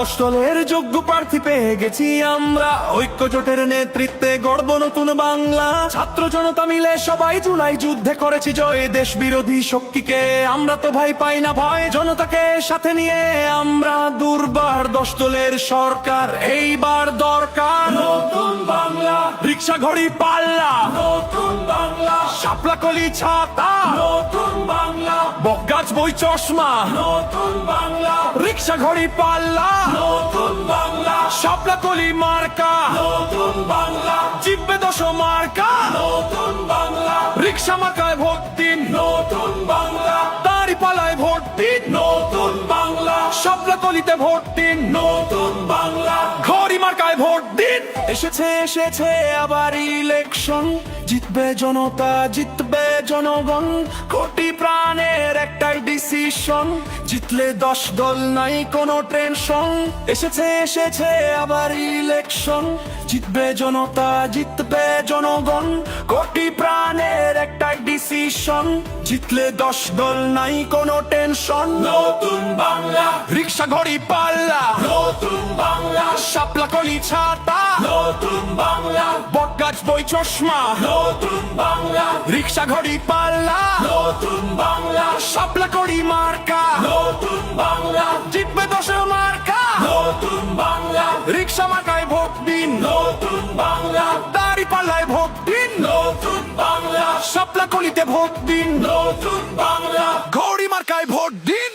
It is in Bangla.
অষ্টলের যোগ্য প্রার্থী পেয়ে গেছি আমরা। ঐক্য জোটের নেতৃত্বে গড়ব নতুন বাংলা। ছাত্র জনতা মিলে সবাই জুলাই যুদ্ধে করেছি জয়। দেশ বিরোধী শক্তিকে আমরা তো ভাই পাই না, ভয়। জনতাকে সাথে নিয়ে আমরা দুর্বার দশ দলের সরকার। এইবার দরকার রিক্সা ঘড়ি পাল্লা। নতুন বাংলা। শাপলা কলি ছাতা। নতুন বাংলা। বকগাছ বই চশমা। নতুন বাংলা। রিক্সা ঘড়ি পাল্লা। নতুন বাংলা। শাপলা কলি মার্কা। নতুন বাংলা। জিব্বে দশ মার্কা। নতুন বাংলা। রিক্সা মার্কায় ভোট দিন। নতুন বাংলা। দাড়ি পালায় ভোট দিন। নতুন বাংলা। শাপলা কলিতে ভোট দিন। নতুন এসেছে এসেছে আবার ইলেকশন জিতবে জনতা জিতবে জনগণ। কোটি প্রাণের একটাই ডিসিশন জিতলে দশ দল নাই কোনো টেনশন এসেছে এসেছে আবার ইলেকশন জিতবে জনতা জিতবে জনগণ। কোটি প্রাণের একটাই ডিসিশন জিতলে দশ দল নাই কোনো টেনশন নতুন বাংলা। রিক্সা ঘড়ি পাল্লা। নতুন বাংলা। শাপলা কলি ছাতা। বাংলা। বটগাছ বই চশমা। নতুন বাংলা। রিক্সা ঘড়ি পাল্লা। নতুন বাংলা। শাপলা কলি মার্কা। নতুন বাংলা। জিতবে দশ মার্কা। নতুন বাংলা। রিক্সা মার্কায় ভোট দিন। নতুন বাংলা। দাড়ি পাল্লায় ভোট দিন। নতুন বাংলা। শাপলা কলিতে ভোট দিন। নতুন বাংলা। ঘড়ি মার্কায় ভোট দিন।